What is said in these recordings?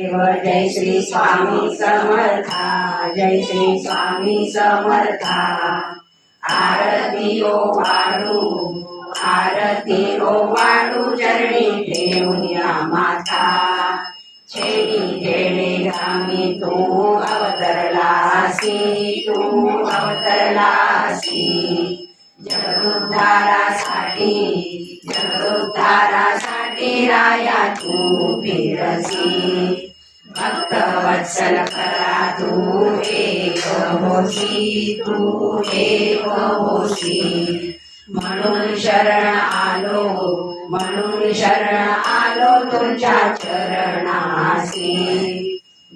देव जय श्री स्वामी समर्था जय श्री स्वामी समर्था. आरती ओ वाळू आरती ओ वाळू चरणी ठेवूया माथा छेडी जेणे गामी तू अवतरलासी तू अवतरलासी जगदुद्धारासाठी जगदुद्धारासाठी राया तू फिरसी. भक्त वत्सल करा तू एक होशी तू एक होशी म्हणून शरण आलो म्हणून शरण आलो तुमच्या चरणासी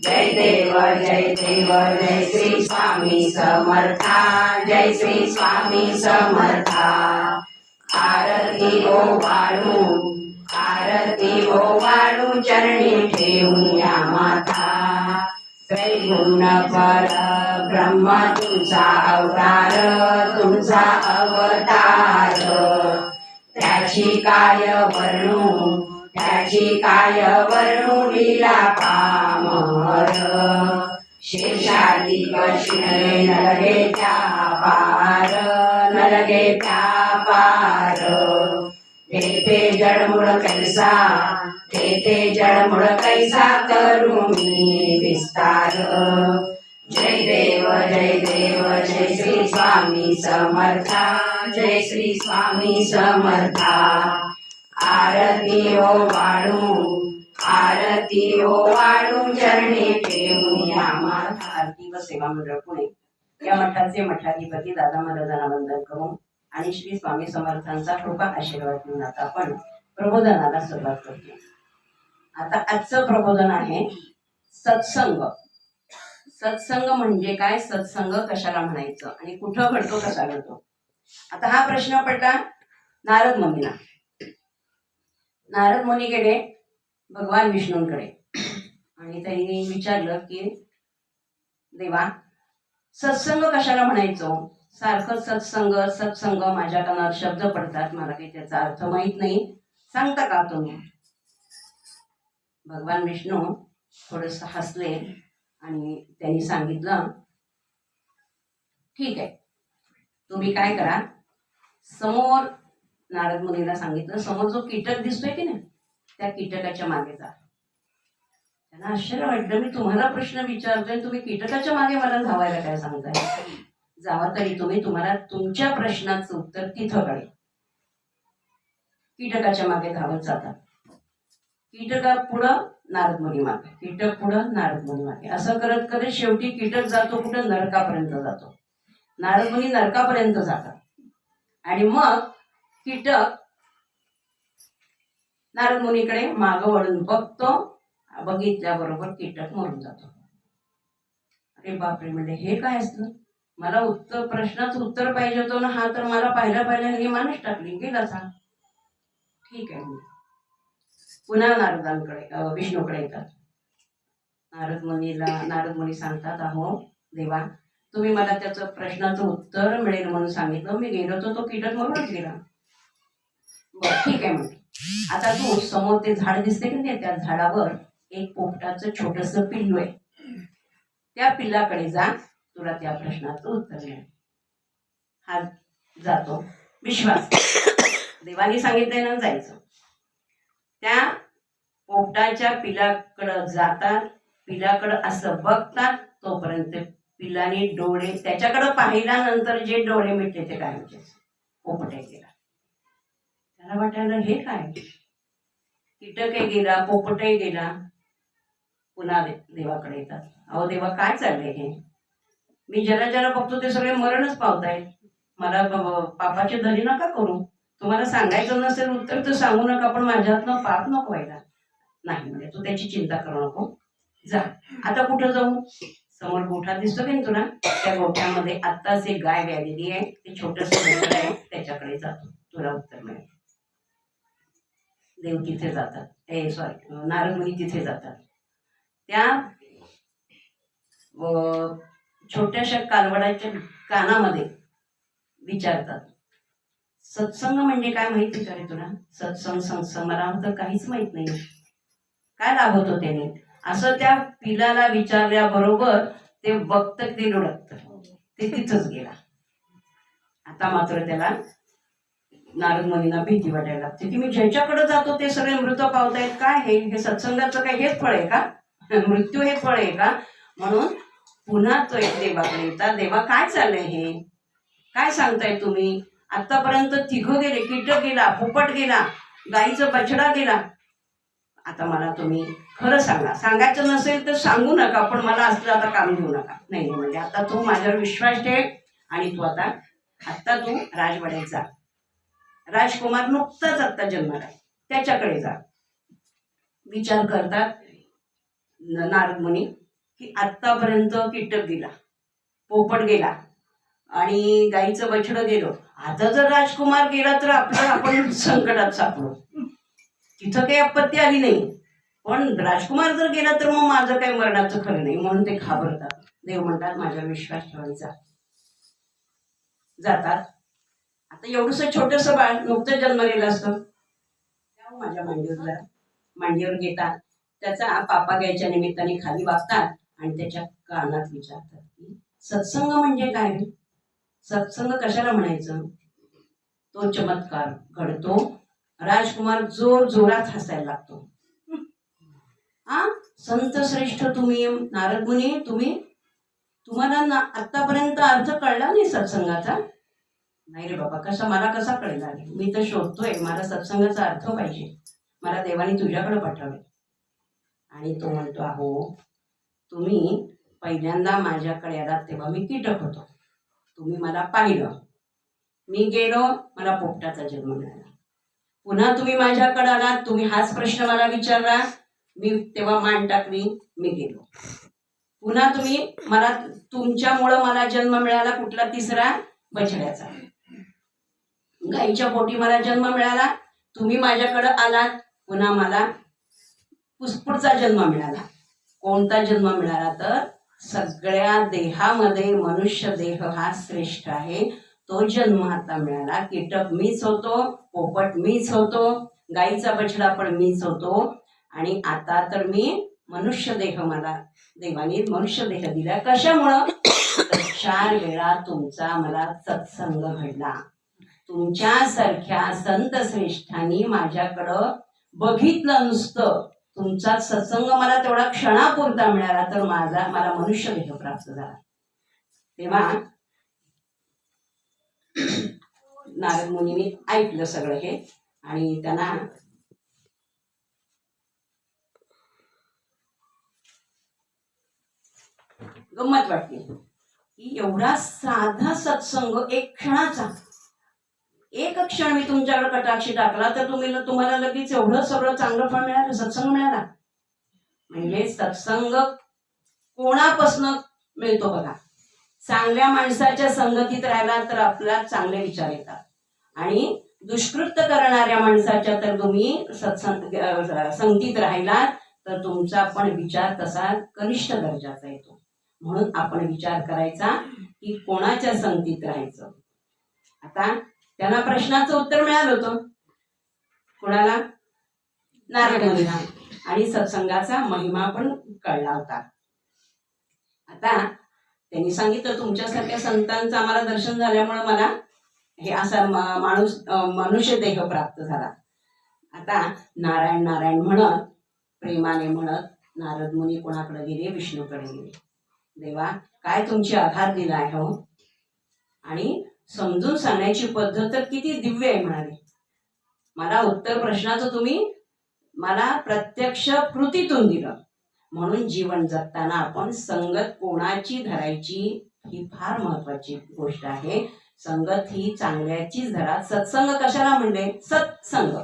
जय देव जय देव जय श्री स्वामी समर्था जय श्री स्वामी समर्था। आरती ओ बाळू आरती ओ वाळू चरणी ठेवूया माथा त्रैगुण पर ब्रह्म तुमचा अवतार तुमचा अवतार. त्याची काय वर्णू त्याची काय वर्णू लिला पामर शेषादी कशिणे नलगे त्या पार नलगे त्या पार. तेथे जडमुळ कैसा ते जडमुळ कैसा करू मी विस्तार. जय देव जय देव जय श्री स्वामी समर्था जय श्री स्वामी समर्था. आरती ओ वाळू आरती ओ वाळू चरणी ठेवूया माथा आरती व सेवा मंडळ पुणे. या मठाचे मठाधिपती दादा मला वंदन करून आणि श्री स्वामी समर्थांचा कृपा आशीर्वाद घेऊन आता आपण प्रबोधनाला सुरुवात करतो आता आजचं प्रबोधन आहे सत्संग. सत्संग म्हणजे काय? सत्संग कशाला म्हणायचं? आणि कुठं घडतो कसा घडतो? आता हा प्रश्न पडला नारद मुनीला. नारद मुनी गेले भगवान विष्णूंकडे. आणि त्यांनी विचारलं की देवा सत्संग कशाला म्हणायचो? सारखं सत्संग सत्संग माझ्या कानावर शब्द पडतात. मला काही त्याचा अर्थ माहीत नाही. सांगता का तुम्ही? भगवान विष्णू थोडस हसले आणि त्यांनी सांगितलं ठीक आहे. तुम्ही काय करा? समोर नारद मुलीला सांगितलं समोर जो कीटक दिसतोय की नाही त्या कीटकाच्या मागे जा. त्यांना आश्चर्य वाटलं. मी तुम्हाला प्रश्न विचारतोय तुम्ही कीटकाच्या मागे मला धावायला काय सांगताय? जावा तरी तुम्ही तुम्हाला तुमच्या प्रश्नाचं उत्तर तिथं कळेल. कीटकाच्या मागे धावत जातात कीटका पुढं नारदमुनी मागे कीटक पुढं नारदमुनी मागे. असं करत करत शेवटी कीटक जातो कुठं? नरकापर्यंत जातो. नारदमुनी नरकापर्यंत जातात. आणि मग कीटक नारद मुनीकडे मागं वळून बघतो बघितल्याबरोबर कीटक मरून जातो. अरे बापरे म्हणजे हे काय असतं? मला उत्तर प्रश्नाचं उत्तर पाहिजे होतं ना हा तर मला पाहिला पाहिला हे मानच टाकली गेला सांग ठीक आहे पुन्हा नारदांकडे विष्णूकडे येतात. नारद मुनीला नारद मुनी सांगतात अहो देवा तुम्ही मला त्याचं प्रश्नाचं उत्तर मिळेल म्हणून सांगितलं. मी गेलो तर तो किटक म्हणूनच गेला. बरं ठीक आहे म्हणजे आता तू समोर ते झाड दिसते की नाही त्या झाडावर एक पोपटाचं छोटस पिल्लू आहे. त्या पिल्लाकडे जा. तुला त्या प्रश्नाचं उत्तर मिळेल. हा जातो. विश्वास. देवानी सांगितलंय ना जायचं. त्या पोपटाच्या पिलाकडं जातात पिलाकडं असं बघतात तोपर्यंत पिलाने डोळे त्याच्याकडं पाहिल्यानंतर जे डोळे मिटले ते काय म्हणजे पोपटे गेला. त्याला वाटायला हे काय? कीटकही गेला पोपटही गेला. पुन्हा देवाकडे येतात. अहो देवा काय चाललंय हे? मी ज्याला ज्याला बघतो ते सगळे मरणच पावताय मला पापाचे पापाची धरी नका करू. तुम्हाला सांगायचं नसेल उत्तर तर सांगू नका पण माझ्या हातनं पाप नको व्हायला. नाही म्हणजे तू त्याची चिंता करू नको. जा. आता कुठं जाऊ? समोर गोठा दिसतो की तुला? त्या गोठ्यामध्ये आत्ताच एक गाय व्यालेली आहे. ते छोटस आहे. त्याच्याकडे जातो. तुला उत्तर मिळेल. देव तिथे जातात. ए सॉरी नारद तिथे जातात. त्या छोट्याशा कालवडाच्या कानामध्ये विचारतात. सत्संग म्हणजे काय माहिती का रे तुला? सत्संग संसंग मला तर काहीच माहीत नाही. काय लाभ होतो त्याने? असं त्या पिलाला विचारल्याबरोबर ते वक्त ते लुडकत. ते तिथंच गेला. आता मात्र त्याला नारद मुनींना भीती वाटायला लागते. की मी ज्याच्याकडे जातो ते सगळे मृत पावतायत. काय हे? हे सत्संगाचं काय हेच फळ आहे का? मृत्यू हे फळ आहे का? म्हणून पुन्हा तो एक देवाकडे येतात देवा काय चाललंय हे? काय सांगताय तुम्ही? आतापर्यंत तिघं गेले कीटक गेला पोपट गेला गाईचं बछडा गेला. आता मला तुम्ही खरं सांगा. सांगायचं नसेल तर सांगू नका पण मला असलं आता काम घेऊ नका. नाही म्हणजे आता तू माझ्यावर विश्वास ठेव आणि तू आता आत्ता तू राजवाड्यात जा. राजकुमार नुकताच आत्ता जन्माला आहे. त्याच्याकडे जा. विचार करतात नारद मुनी. की आत्तापर्यंत कीटक गेला पोपट गेला आणि गाईचं बछडं गेलो. आता जर राजकुमार गेला तर आपलं आपण संकटात सापडू. तिथं काही आपत्ती आली नाही. पण राजकुमार जर गेला तर मग माझं काही मरणाचं खरं नाही म्हणून ते घाबरतात. देव म्हणतात माझ्या विश्वास ठेवायचा. जातात. आता एवढस छोटस बाळ नुकतं जन्मलेलं असतं. त्या माझ्या मांडीवर मांडीवर घेतात. त्याचा पापा घ्यायच्या निमित्ताने खाली वागतात. आणि त्याच्या कानात विचारतात की सत्संग म्हणजे काय? सत्संग कशाला म्हणायचं? तो चमत्कार घडतो. राजकुमार जोर जोरात हसायला लागतो. हा संत श्रेष्ठ तुम्ही नारद मुनी तुम्ही? तुम्हाला ना आतापर्यंत अर्थ कळला नाही सत्संगाचा? नाही रे बाबा कसा मला कसा कळला मी तर शोधतोय मला सत्संगाचा अर्थ पाहिजे. मला देवाने तुझ्याकडे पाठवले आणि तो म्हणतो अहो तुम्ही पहिल्यांदा माझ्याकडे आलात तेव्हा मी कीटक होतो. तुम्ही मला पाहिलं. मी गेलो मला पोपटाचा जन्म मिळाला. पुन्हा तुम्ही माझ्याकडे आलात तुम्ही हाच प्रश्न मला विचारला. मी तेव्हा मान टाकली मी गेलो. पुन्हा तुम्ही मला तुमच्यामुळं मला जन्म मिळाला कुठला तिसरा? बछड्याचा. गाईच्या पोटी मला जन्म मिळाला. तुम्ही माझ्याकडं आलात पुन्हा मला पुस- जन्म मिळाला. कोणता जन्म मिळाला तर? सगळ्या देहामध्ये मनुष्य देह हा श्रेष्ठ आहे. तो जन्म आता मिळाला. कीटक मीच होतो पोपट मीच होतो गाईचा बछडा पण मीच होतो. आणि आता तर मी मनुष्य देह मला देवाने मनुष्य देह दिला. कशामुळं? चार वेळा तुमचा मला सत्संग घडला. तुमच्यासारख्या संत श्रेष्ठांनी माझ्याकडं बघितलं नुसतं. तुमचा सत्संग मला तेवढा क्षणापुरता मिळाला तर माझा मला मनुष्य देह प्राप्त झाला. तेव्हा नारद मुनीने ऐकलं सगळं हे आणि त्यांना गंमत वाटते की एवढा साधा सत्संग एक क्षणाचा एक क्षण मी तुमच्याकडे कटाक्षी टाकला तर तुम्ही तुम्हाला लगेच एवढं सगळं चांगलं फळ मिळालं सत्संग मिळाला. म्हणजे सत्संग कोणापासनं मिळतो बघा. चांगल्या माणसाच्या संगतीत राहिला तर आपल्याला चांगले विचार येतात. आणि दुष्कृत्य करणाऱ्या माणसाच्या तर तुम्ही सत्संग संगतीत राहिलात तर तुमचा पण विचार तसा कनिष्ठ दर्जाचा येतो. म्हणून आपण विचार करायचा की कोणाच्या संगतीत राहायचं? आता त्यांना प्रश्नाचं उत्तर मिळालं होतं. कोणाला? नारद मुनीला आणि सत्संगाचा महिमा पण कळला होता. आता त्यांनी सांगितलं तुमच्यासारख्या संतांचं आम्हाला दर्शन झाल्यामुळे मला हे असा माणूस मनुष्य देह प्राप्त झाला. आता नारायण नारायण म्हणत प्रेमाने म्हणत नारद मुनी कोणाकडे गेले? विष्णूकडे गेले. देवा काय तुमची आधार दिला आहे हो? आणि समजून सांगण्याची पद्धत तर किती दिव्य आहे म्हणाले. मला उत्तर प्रश्नाचं तुम्ही मला प्रत्यक्ष कृतीतून दिलं. म्हणून जीवन जगताना आपण संगत कोणाची धरायची ही फार महत्वाची गोष्ट आहे. संगत ही चांगल्याचीच धरा. सत्संग कशाला म्हणले? सत्संग.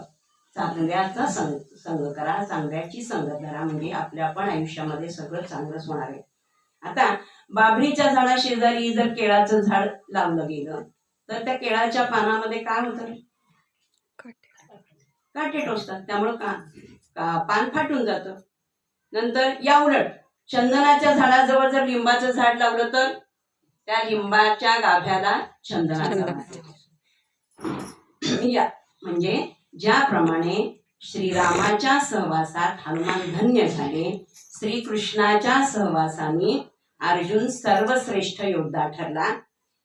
चांगल्याचा संग संग करा. चांगल्याची संगत धरा म्हणजे आपल्या पण आयुष्यामध्ये सगळं चांगलंच होणार आहे. आता बाभळीच्या झाडा शेजारी जर केळाचं झाड लावलं गेलं तर त्या केळाच्या पानामध्ये काय होतं? काटे टोचतात. त्यामुळं का का पान फाटून जातं. नंतर या उलट चंदनाच्या झाडाजवळ जर लिंबाचं झाड लावलं तर त्या लिंबाच्या गाभ्याला चंदनाचा. या. म्हणजे ज्याप्रमाणे श्रीरामाच्या सहवासात हनुमान धन्य झाले श्रीकृष्णाच्या सहवासाने अर्जुन सर्वश्रेष्ठ योद्धा ठरला.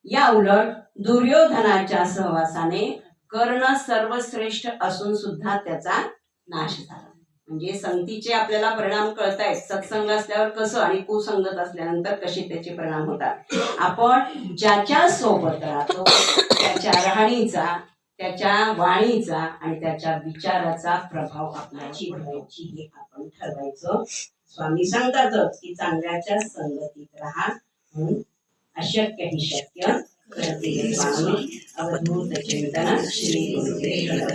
या उलट दुर्योधनाच्या सहवासाने कर्ण सर्वश्रेष्ठ असून सुद्धा त्याचा नाश झाला. म्हणजे संगतीचे आपल्याला परिणाम कळत आहेत सत्संग असल्यावर कसं आणि कुसंगत असल्यानंतर कसे त्याचे परिणाम होतात? आपण ज्याच्या सोबत राहतो त्याच्या राहणीचा त्याच्या वाणीचा आणि त्याच्या विचाराचा प्रभाव आपल्याची व्हायची हे आपण ठरवायचं स्वामी सांगतातच की चांगल्याच्या संगतीत राहा म्हणून अशक्य ही शक्य करते. स्वामी अवधूत चिंतन श्री गुरुदेव.